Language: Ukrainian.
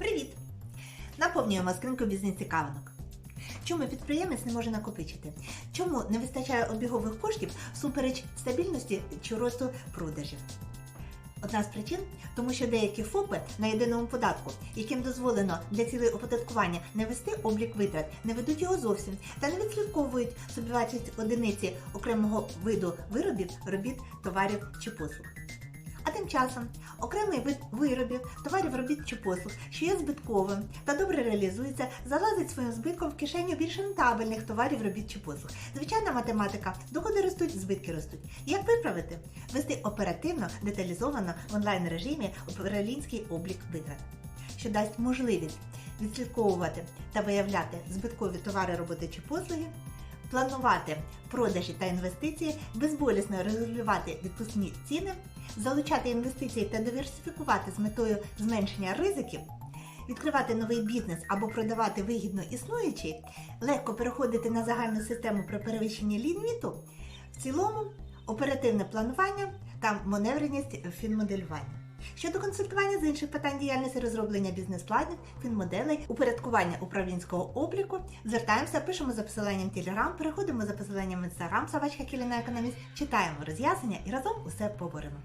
Привіт! Наповнюємо скриньку бізнес-цікавинок. Чому підприємець не може накопичити? Чому не вистачає обігових коштів супереч стабільності чи росту продажів? Одна з причин, тому що деякі ФОПи на єдиному податку, яким дозволено для цілей оподаткування не вести облік витрат, не ведуть його зовсім та не відслідковують собівартість одиниці окремого виду виробів, робіт, товарів чи послуг. А тим часом окремий вид виробів, товарів робіт чи послуг, що є збитковим та добре реалізується, залазить своїм збитком в кишеню більш рентабельних товарів робіт чи послуг. Звичайна математика, доходи ростуть, збитки ростуть. Як виправити? Вести оперативно, деталізовано в онлайн режимі управлінський облік витрат, що дасть можливість відслідковувати та виявляти збиткові товари, роботи чи послуги, планувати продажі та інвестиції, безболісно регулювати відпускні ціни, залучати інвестиції та диверсифікувати з метою зменшення ризиків, відкривати новий бізнес або продавати вигідно існуючий, легко переходити на загальну систему при перевищенні ліміту, в цілому оперативне планування та маневреність фінмоделювання. Щодо консультування з інших питань діяльності розроблення бізнес-планів, фінмоделей, упорядкування управлінського обліку, звертаємося, пишемо за посиланням Telegram, переходимо за посиланням Instagram, Савачка Кіліна Економіст, читаємо роз'яснення і разом усе поборемо.